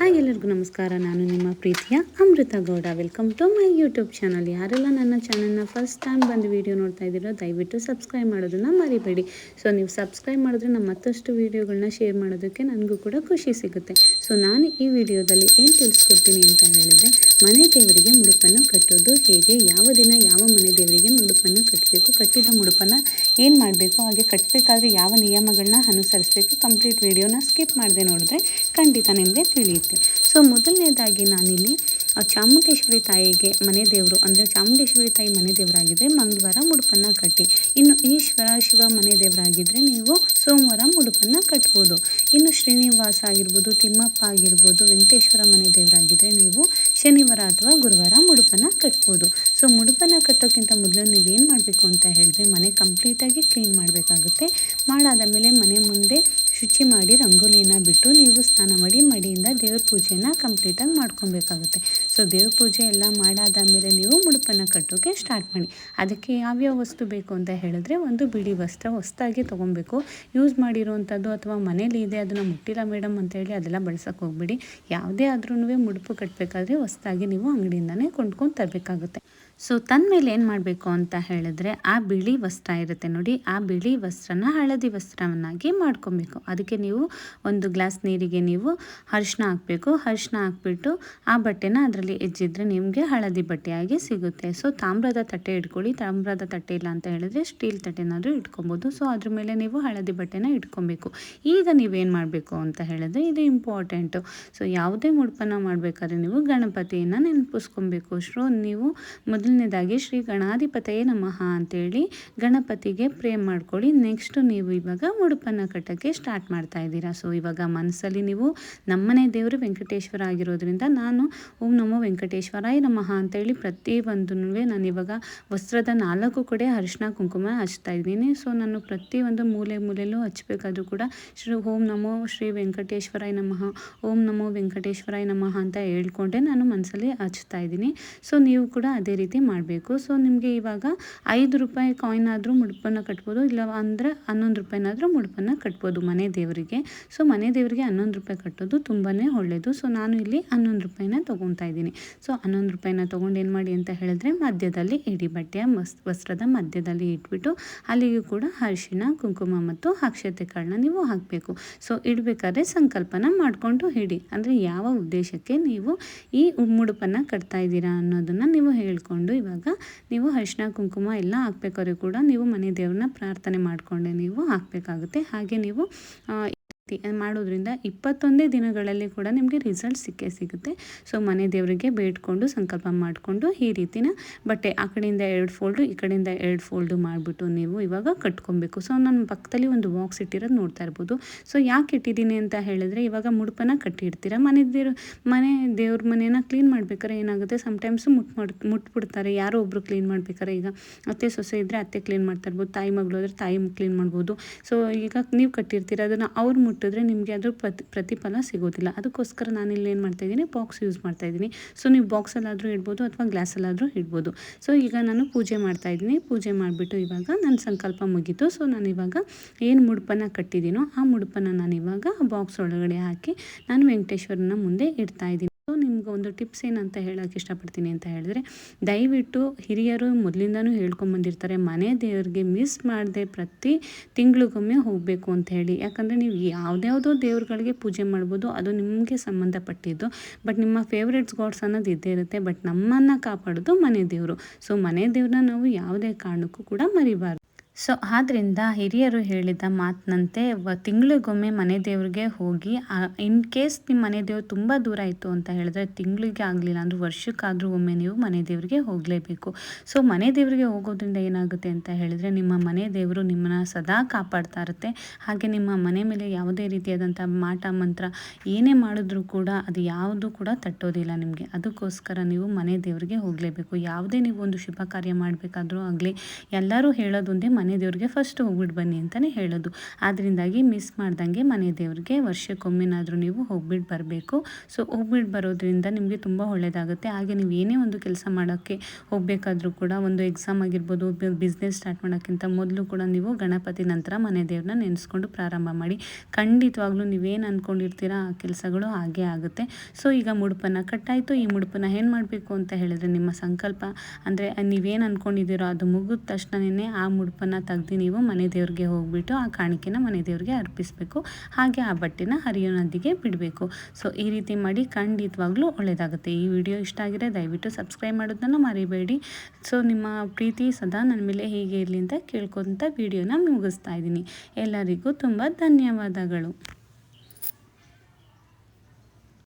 Hi ಎಲ್ಲರಿಗೂ ನಮಸ್ಕಾರ. ನಾನು ನಿಮ್ಮ ಪ್ರೀತಿಯ Amrutha Gowda. Welcome to my YouTube channel ಯಾರೆಲ್ಲ ನನ್ನ ಚಾನಲ್ನ ಫಸ್ಟ್ ಟೈಮ್ ಬಂದು ವೀಡಿಯೋ ನೋಡ್ತಾ ಇದ್ದೀರೋ, ದಯವಿಟ್ಟು ಸಬ್ಸ್ಕ್ರೈಬ್ ಮಾಡೋದನ್ನು ಮರಿಬೇಡಿ. ಸೊ ನೀವು ಸಬ್ಸ್ಕ್ರೈಬ್ ಮಾಡಿದ್ರೆ ನಮ್ಮ ಮತ್ತಷ್ಟು ವೀಡಿಯೋಗಳನ್ನ ಶೇರ್ ಮಾಡೋದಕ್ಕೆ ನನಗೂ ಕೂಡ ಖುಷಿ ಸಿಗುತ್ತೆ. ಸೊ ನಾನು ಈ ವಿಡಿಯೋದಲ್ಲಿ ಏನು ತಿಳಿಸ್ಕೊಡ್ತೀನಿ ಅಂತ ಹೇಳಿದರೆ, ಮನೆ ದೇವರಿಗೆ ಮುಡುಪನ್ನು ಕಟ್ಟೋದು ಹೇಗೆ, ಯಾವ ದಿನ ಯಾವ ಮನೆ ದೇವರಿಗೆ ಮುಡುಪನ್ನು ಕಟ್ಟಬೇಕು, ಕಟ್ಟಿದ ಮುಡುಪನ್ನು ಏನು ಮಾಡಬೇಕು, ಹಾಗೆ ಕಟ್ಟಬೇಕಾದ್ರೆ ಯಾವ ನಿಯಮಗಳನ್ನ ಅನುಸರಿಸಬೇಕು ಕಂಪ್ಲೀಟ್ ವಿಡಿಯೋನ ಸ್ಕಿಪ್ ಮಾಡದೆ ನೋಡಿದ್ರೆ ಖಂಡಿತ ನಿಮಗೆ ತಿಳಿಯುತ್ತೆ. ಸೊ ಮೊದಲನೇದಾಗಿ ನಾನಿಲ್ಲಿ ಆ ಚಾಮುಂಡೇಶ್ವರಿ ತಾಯಿಗೆ ಮನೆ ದೇವರು ಅಂದರೆ ಚಾಮುಂಡೇಶ್ವರಿ ತಾಯಿ ಮನೆ ದೇವರಾಗಿದ್ದರೆ ಮಂಗಳವಾರ ಮುಡುಪನ್ನು ಕಟ್ಟಿ. ಇನ್ನು ಈಶ್ವರ ಶಿವ ಮನೆ ದೇವರಾಗಿದ್ದರೆ ನೀವು ಸೋಮವಾರ ಮುಡುಪನ್ನು ಕಟ್ಬೋದು. ಇನ್ನು ಶ್ರೀನಿವಾಸ ಆಗಿರ್ಬೋದು, ತಿಮ್ಮಪ್ಪ ಆಗಿರ್ಬೋದು, ವೆಂಕಟೇಶ್ವರ ಮನೆ ದೇವರಾಗಿದ್ದರೆ ನೀವು ಶನಿವಾರ ಅಥವಾ ಗುರುವಾರ ಮುಡುಪನ್ನು ಕಟ್ಬೋದು. ಸೊ ಮುಡುಪನ್ನು ಕಟ್ಟೋಕ್ಕಿಂತ ಮೊದಲು ನೀವೇನು ಮಾಡಬೇಕು ಅಂತ ಹೇಳಿದ್ರೆ ಮನೆ ಕಂಪ್ಲೀಟಾಗಿ ಕ್ಲೀನ್ ಮಾಡಬೇಕಾಗುತ್ತೆ. ಮಾಡಾದ ಮೇಲೆ ಮನೆ ಮುಂದೆ ಶುಚಿ ಮಾಡಿ ರಂಗೋಲಿಯನ್ನು ಬಿಟ್ಟು ನೀವು ಸ್ನಾನ ಮಾಡಿ ಮಡಿಯಿಂದ ದೇವ್ರ ಪೂಜೆಯನ್ನು ಕಂಪ್ಲೀಟಾಗಿ ಮಾಡ್ಕೊಬೇಕಾಗುತ್ತೆ. ಸೊ ದೇವ್ರ ಪೂಜೆ ಎಲ್ಲ ಮಾಡಾದ ಮೇಲೆ ನೀವು ಮುಡುಪನ್ನು ಕಟ್ಟೋಕ್ಕೆ ಸ್ಟಾರ್ಟ್ ಮಾಡಿ. ಅದಕ್ಕೆ ಯಾವ್ಯಾವ ವಸ್ತು ಬೇಕು ಅಂತ ಹೇಳಿದ್ರೆ ಒಂದು ಬಿಳಿ ವಸ್ತ್ರ ಹೊಸ್ತಾಗಿ ತೊಗೊಬೇಕು. ಯೂಸ್ ಮಾಡಿರೋವಂಥದ್ದು ಅಥವಾ ಮನೇಲಿ ಇದೆ, ಅದನ್ನು ಮುಟ್ಟಿಲ್ಲ ಮೇಡಮ್ ಅಂತ ಹೇಳಿ ಅದೆಲ್ಲ ಬಳಸೋಕೆ ಹೋಗ್ಬಿಡಿ. ಯಾವುದೇ ಆದ್ರೂ ಮುಡುಪು ಕಟ್ಟಬೇಕಾದ್ರೆ ಹೊಸ್ತಾಗಿ ನೀವು ಅಂಗಡಿಯಿಂದನೇ ಕೊಂಡ್ಕೊಂಡು ತರಬೇಕಾಗುತ್ತೆ. ಸೊ ತಂದಮೇಲೆ ಏನು ಮಾಡಬೇಕು ಅಂತ ಹೇಳಿದ್ರೆ, ಆ ಬಿಳಿ ವಸ್ತ್ರ ಇರುತ್ತೆ ನೋಡಿ, ಆ ಬಿಳಿ ವಸ್ತ್ರನ ಹಳದಿ ವಸ್ತ್ರವನ್ನಾಗಿ ಮಾಡ್ಕೊಬೇಕು. ಅದಕ್ಕೆ ನೀವು ಒಂದು ಗ್ಲಾಸ್ ನೀರಿಗೆ ನೀವು ಅರಿಶಿನ ಹಾಕಬೇಕು. ಅರಿಶಿನ ಹಾಕ್ಬಿಟ್ಟು ಆ ಬಟ್ಟೆನ ಅದರಲ್ಲಿ ಹೆಜ್ಜಿದ್ರೆ ನಿಮಗೆ ಹಳದಿ ಬಟ್ಟೆಯಾಗಿ ಸಿಗುತ್ತೆ. ಸೊ ತಾಮ್ರದ ತಟ್ಟೆ ಇಟ್ಕೊಳ್ಳಿ. ತಾಮ್ರದ ತಟ್ಟೆ ಇಲ್ಲ ಅಂತ ಹೇಳಿದ್ರೆ ಸ್ಟೀಲ್ ತಟ್ಟೆನಾದರೂ ಇಟ್ಕೊಬೋದು. ಸೊ ಅದ್ರ ಮೇಲೆ ನೀವು ಹಳದಿ ಬಟ್ಟೆನ ಇಟ್ಕೊಬೇಕು. ಈಗ ನೀವೇನು ಮಾಡಬೇಕು ಅಂತ ಹೇಳಿದ್ರೆ ಇದು ಇಂಪಾರ್ಟೆಂಟು ಸೊ ಯಾವುದೇ ಮುಡುಪನ್ನು ಮಾಡಬೇಕಾದ್ರೆ ನೀವು ಗಣಪತಿಯನ್ನು ನೆನಪಿಸ್ಕೊಬೇಕು. ಸೊ ನೀವು ಮೊದಲನೇದಾಗಿ ಶ್ರೀ ಗಣಾಧಿಪತಯೇ ನಮಃ ಅಂತೇಳಿ ಗಣಪತಿಗೆ ಪ್ರೇಮ್ ಮಾಡ್ಕೊಳ್ಳಿ. ನೆಕ್ಸ್ಟ್ ನೀವು ಇವಾಗ ಉಡುಪನ್ನು ಕಟ್ಟೋಕ್ಕೆ ಸ್ಟಾರ್ಟ್ ಮಾಡ್ತಾ ಇದ್ದೀರಾ. ಸೊ ಇವಾಗ ಮನಸ್ಸಲ್ಲಿ ನೀವು ನಮ್ಮನೆ ದೇವರು ವೆಂಕಟೇಶ್ವರ ಆಗಿರೋದ್ರಿಂದ ನಾನು ಓಂ ನಮೋ ವೆಂಕಟೇಶ್ವರಾಯ ನಮಃ ಅಂತೇಳಿ ಪ್ರತಿಯೊಂದೂ ನಾನು ಇವಾಗ ವಸ್ತ್ರದ ನಾಲ್ಕು ಕಡೆ ಅರಿಶಿನ ಕುಂಕುಮ ಹಚ್ತಾ ಇದ್ದೀನಿ. ಸೊ ನಾನು ಪ್ರತಿಯೊಂದು ಮೂಲೆ ಮೂಲೆಯಲ್ಲೂ ಹಚ್ಬೇಕಾದ್ರೂ ಕೂಡ ಶ್ರೀ ಓಂ ನಮೋ ಶ್ರೀ ವೆಂಕಟೇಶ್ವರಾಯ ನಮಃ, ಓಂ ನಮೋ ವೆಂಕಟೇಶ್ವರಾಯ ನಮಃ ಅಂತ ಹೇಳ್ಕೊಂಡೆ ನಾನು ಮನಸ್ಸಲ್ಲಿ ಹಚ್ತಾ ಇದ್ದೀನಿ. ಸೊ ನೀವು ಕೂಡ ಅದೇ ರೀತಿ ಮಾಡಬೇಕು. ಸೊ ನಿಮಗೆ ಇವಾಗ ಐದು ರೂಪಾಯಿ ಕಾಯಿನ್ ಆದರೂ ಮುಡುಪನ್ನು ಕಟ್ಬೋದು, ಇಲ್ಲ ಅಂದರೆ ಹನ್ನೊಂದು ರೂಪಾಯಿನಾದರೂ ಮುಡುಪನ್ನು ಕಟ್ಬೋದು ಮನೆ ದೇವರಿಗೆ. ಸೊ ಮನೆ ದೇವರಿಗೆ ಹನ್ನೊಂದು ರೂಪಾಯಿ ಕಟ್ಟೋದು ತುಂಬಾ ಒಳ್ಳೆಯದು ಸೊ ನಾನು ಇಲ್ಲಿ ಹನ್ನೊಂದು ರೂಪಾಯಿನ ತೊಗೊತಾ ಇದ್ದೀನಿ. ಸೊ ಹನ್ನೊಂದು ರೂಪಾಯಿನ ತೊಗೊಂಡು ಏನು ಮಾಡಿ ಅಂತ ಹೇಳಿದ್ರೆ ಮಧ್ಯದಲ್ಲಿ ಇಡಿ ಬಟ್ಟೆಯ ಮಸ್, ವಸ್ತ್ರದ ಮಧ್ಯದಲ್ಲಿ ಇಟ್ಬಿಟ್ಟು ಅಲ್ಲಿಗೂ ಕೂಡ ಅರಿಶಿಣ, ಕುಂಕುಮ ಮತ್ತು ಅಕ್ಷತೆಗಳನ್ನ ನೀವು ಹಾಕಬೇಕು. ಸೊ ಇಡಬೇಕಾದ್ರೆ ಸಂಕಲ್ಪನ ಮಾಡಿಕೊಂಡು ಇಡಿ. ಅಂದರೆ ಯಾವ ಉದ್ದೇಶಕ್ಕೆ ನೀವು ಈ ಮುಡುಪನ್ನು ಕಟ್ತಾ ಇದ್ದೀರಾ ಅನ್ನೋದನ್ನು ನೀವು ಹೇಳ್ಕೊಂಡು ಇವಾಗ ನೀವು ಅರಿಶಿನ ಕುಂಕುಮ ಎಲ್ಲ ಹಾಕ್ಬೇಕಾದ್ರೂ ಕೂಡ ನೀವು ಮನೆ ದೇವ್ರನ್ನ ಪ್ರಾರ್ಥನೆ ಮಾಡಿಕೊಂಡೆ ನೀವು ಹಾಕಬೇಕಾಗುತ್ತೆ. ಹಾಗೆ ನೀವು ಮಾಡೋದ್ರಿಂದ ಇಪ್ಪತ್ತೊಂದೇ ದಿನಗಳಲ್ಲಿ ಕೂಡ ನಿಮಗೆ ರಿಸಲ್ಟ್ ಸಿಕ್ಕೇ ಸಿಗುತ್ತೆ. ಸೊ ಮನೆ ದೇವರಿಗೆ ಬೇಡ್ಕೊಂಡು ಸಂಕಲ್ಪ ಮಾಡಿಕೊಂಡು ಈ ರೀತಿನ ಬಟ್ಟೆ ಆ ಕಡೆಯಿಂದ ಎರಡು ಫೋಲ್ಡು ಈ ಕಡೆಯಿಂದ ಎರಡು ಫೋಲ್ಡು ಮಾಡಿಬಿಟ್ಟು ನೀವು ಇವಾಗ ಕಟ್ಕೊಬೇಕು. ಸೊ ನನ್ನ ಪಕ್ಕದಲ್ಲಿ ಒಂದು ಬಾಕ್ಸ್ ಇಟ್ಟಿರೋದು ನೋಡ್ತಾ ಇರ್ಬೋದು. ಸೊ ಯಾಕೆ ಇಟ್ಟಿದ್ದೀನಿ ಅಂತ ಹೇಳಿದ್ರೆ ಇವಾಗ ಮುಡುಪನ ಕಟ್ಟಿಡ್ತೀರ? ಮನೆ ದೇವ್ರ ಮನೆ ದೇವ್ರ ಮನೇನ ಕ್ಲೀನ್ ಮಾಡ್ಬೇಕಾದ್ರೆ ಏನಾಗುತ್ತೆ? ಸಮ್ಟೈಮ್ಸ್ ಮುಟ್ ಮಾಡಿ, ಮುಟ್ಬಿಡ್ತಾರೆ. ಯಾರೋ ಒಬ್ಬರು ಕ್ಲೀನ್ ಮಾಡ್ಬೇಕಾರೆ ಈಗ ಅತ್ತೆ, ಸೊಸೆ ಇದ್ದರೆ ಅತ್ತೆ ಕ್ಲೀನ್ ಮಾಡ್ತಾ ಇರ್ಬೋದು. ತಾಯಿ ಮಗಳು ಆದರೆ ತಾಯಿ ಕ್ಲೀನ್ ಮಾಡ್ಬೋದು. ಸೊ ಈಗ ನೀವು ಕಟ್ಟಿರ್ತೀರ, ಅದನ್ನು ಅವ್ರು ಮುಟ್ಟಿದ್ರೆ ನಿಮಗೆ ಅದ್ರ ಪ್ರತಿ, ಪ್ರತಿಫಲ ಸಿಗೋದಿಲ್ಲ. ಅದಕ್ಕೋಸ್ಕರ ನಾನು ಇಲ್ಲಿ ಏನು ಮಾಡ್ತಾಯಿದ್ದೀನಿ ಬಾಕ್ಸ್ ಯೂಸ್ ಮಾಡ್ತಾಯಿದ್ದೀನಿ ಸೊ ನೀವು ಬಾಕ್ಸಲ್ಲಾದರೂ ಇಡ್ಬೋದು ಅಥವಾ ಗ್ಲಾಸಲ್ಲಾದರೂ ಇಡ್ಬೋದು. ಸೊ ಈಗ ನಾನು ಪೂಜೆ ಮಾಡ್ತಾ ಇದ್ದೀನಿ. ಪೂಜೆ ಮಾಡಿಬಿಟ್ಟು ಇವಾಗ ನನ್ನ ಸಂಕಲ್ಪ ಮುಗೀತು. ಸೊ ನಾನು ಇವಾಗ ಏನು ಮುಡುಪನ್ನು ಕಟ್ಟಿದ್ದೀನೋ ಆ ಮುಡುಪನ್ನು ನಾನು ಇವಾಗ ಬಾಕ್ಸ್ ಒಳಗಡೆ ಹಾಕಿ ನಾನು ವೆಂಕಟೇಶ್ವರನ ಮುಂದೆ ಇಡ್ತಾಯಿದ್ದೀನಿ ಸೊ ನಿಮ್ಗೆ ಒಂದು ಟಿಪ್ಸ್ ಏನಂತ ಹೇಳೋಕ್ಕೆ ಇಷ್ಟಪಡ್ತೀನಿ ಅಂತ ಹೇಳಿದ್ರೆ, ದಯವಿಟ್ಟು ಹಿರಿಯರು ಮೊದಲಿಂದನೂ ಹೇಳ್ಕೊಂಬಂದಿರ್ತಾರೆ ಮನೆ ದೇವ್ರಿಗೆ ಮಿಸ್ ಮಾಡದೆ ಪ್ರತಿ ತಿಂಗಳಿಗೊಮ್ಮೆ ಹೋಗಬೇಕು ಅಂತ ಹೇಳಿ. ಯಾಕಂದರೆ ನೀವು ಯಾವುದ್ಯಾವುದೋ ದೇವ್ರುಗಳಿಗೆ ಪೂಜೆ ಮಾಡ್ಬೋದು, ಅದು ನಿಮಗೆ ಸಂಬಂಧಪಟ್ಟಿದ್ದು. ಬಟ್ ನಿಮ್ಮ ಫೇವ್ರೆಟ್ಸ್ ಗಾಡ್ಸ್ ಅನ್ನೋದು ಇದ್ದೇ ಇರುತ್ತೆ ಬಟ್ ನಮ್ಮನ್ನು ಕಾಪಾಡೋದು ಮನೆ ದೇವರು. ಸೊ ಮನೆ ದೇವ್ರನ್ನ ನಾವು ಯಾವುದೇ ಕಾರಣಕ್ಕೂ ಕೂಡ ಮರಿಬಾರ್ದು. ಸೊ ಆದ್ದರಿಂದ ಹಿರಿಯರು ಹೇಳಿದ ಮಾತಿನಂತೆ ತಿಂಗಳಿಗೊಮ್ಮೆ ಮನೆ ದೇವ್ರಿಗೆ ಹೋಗಿ ಇನ್ ಕೇಸ್ ನಿಮ್ಮ ಮನೆ ದೇವ್ರು ತುಂಬ ದೂರ ಇತ್ತು ಅಂತ ಹೇಳಿದ್ರೆ ತಿಂಗಳಿಗೆ ಆಗಲಿಲ್ಲ ಅಂದರೆ ವರ್ಷಕ್ಕಾದರೂ ಒಮ್ಮೆ ನೀವು ಮನೆ ದೇವರಿಗೆ ಹೋಗಲೇಬೇಕು. ಸೊ ಮನೆ ದೇವರಿಗೆ ಹೋಗೋದ್ರಿಂದ ಏನಾಗುತ್ತೆ ಅಂತ ಹೇಳಿದ್ರೆ ನಿಮ್ಮ ಮನೆ ದೇವರು ನಿಮ್ಮನ್ನ ಸದಾ ಕಾಪಾಡ್ತಾ ಇರುತ್ತೆ. ಹಾಗೆ ನಿಮ್ಮ ಮನೆ ಮೇಲೆ ಯಾವುದೇ ರೀತಿಯಾದಂಥ ಮಾಟ, ಮಂತ್ರ ಏನೇ ಮಾಡಿದ್ರೂ ಕೂಡ ಅದು ಯಾವುದು ಕೂಡ ತಟ್ಟೋದಿಲ್ಲ ನಿಮಗೆ. ಅದಕ್ಕೋಸ್ಕರ ನೀವು ಮನೆ ದೇವರಿಗೆ ಹೋಗಲೇಬೇಕು. ಯಾವುದೇ ನೀವು ಒಂದು ಶುಭ ಕಾರ್ಯ ಮಾಡಬೇಕಾದ್ರೂ ಆಗಲಿ, ಎಲ್ಲರೂ ಹೇಳೋದೊಂದೇ ಮನೆ ಮನೆ ದೇವ್ರಿಗೆ ಫಸ್ಟ್ ಹೋಗ್ಬಿಟ್ಟು ಬನ್ನಿ ಅಂತಲೇ ಹೇಳೋದು. ಆದ್ದರಿಂದಾಗಿ ಮಿಸ್ ಮಾಡ್ದಂಗೆ ಮನೆ ದೇವ್ರಿಗೆ ವರ್ಷಕ್ಕೊಮ್ಮೆನಾದರೂ ನೀವು ಹೋಗ್ಬಿಟ್ಟು ಬರಬೇಕು. ಸೊ ಹೋಗ್ಬಿಟ್ಟು ಬರೋದ್ರಿಂದ ನಿಮಗೆ ತುಂಬ ಒಳ್ಳೆಯದಾಗುತ್ತೆ ಹಾಗೆ ನೀವು ಏನೇ ಒಂದು ಕೆಲಸ ಮಾಡೋಕ್ಕೆ ಹೋಗಬೇಕಾದ್ರೂ ಕೂಡ ಒಂದು ಎಕ್ಸಾಮ್ ಆಗಿರ್ಬೋದು ಬಿಸ್ನೆಸ್ ಸ್ಟಾರ್ಟ್ ಮಾಡೋಕ್ಕಿಂತ ಮೊದಲು ಕೂಡ ನೀವು ಗಣಪತಿ ನಂತರ ಮನೆ ದೇವ್ರನ್ನ ನೆನೆಸ್ಕೊಂಡು ಪ್ರಾರಂಭ ಮಾಡಿ. ಖಂಡಿತವಾಗ್ಲೂ ನೀವೇನು ಅಂದ್ಕೊಂಡಿರ್ತೀರ ಆ ಕೆಲಸಗಳು ಹಾಗೆ ಆಗುತ್ತೆ. ಸೊ ಈಗ ಮುಡುಪನ್ನ ಕಟ್ಟಾಯಿತು. ಈ ಮುಡುಪನ್ನ ಏನು ಮಾಡಬೇಕು ಅಂತ ಹೇಳಿದ್ರೆ ನಿಮ್ಮ ಸಂಕಲ್ಪ. ಅಂದರೆ ನೀವೇನು ಅಂದ್ಕೊಂಡಿದ್ದೀರೋ ಅದು ಮುಗಿದ ತಕ್ಷಣನೇ ಆ ಮುಡುಪನ್ನು ತೆಗ್ದು ನೀವು ಮನೆ ದೇವ್ರಿಗೆ ಹೋಗ್ಬಿಟ್ಟು ಆ ಕಾಣಿಕೆನ ಮನೆ ದೇವ್ರಿಗೆ ಅರ್ಪಿಸಬೇಕು. ಹಾಗೆ ಆ ಬಟ್ಟೆನ ಹರಿಯೋ ನದಿಗೆ ಬಿಡಬೇಕು. ಸೊ ಈ ರೀತಿ ಮಾಡಿ ಖಂಡಿತವಾಗ್ಲೂ ಒಳ್ಳೆಯದಾಗುತ್ತೆ ಈ ವಿಡಿಯೋ ಇಷ್ಟ ಆಗಿದೆ ದಯವಿಟ್ಟು ಸಬ್ಸ್ಕ್ರೈಬ್ ಮಾಡೋದನ್ನು ಮರಿಬೇಡಿ. ಸೊ ನಿಮ್ಮ ಪ್ರೀತಿ ಸದಾ ನನ್ನ ಮೇಲೆ ಹೀಗೆ ಇರಲಿ ಅಂತ ಕೇಳ್ಕೊತ ವಿಡಿಯೋನ ಮುಗಿಸ್ತಾ ಇದ್ದೀನಿ. ಎಲ್ಲರಿಗೂ ತುಂಬ ಧನ್ಯವಾದಗಳು.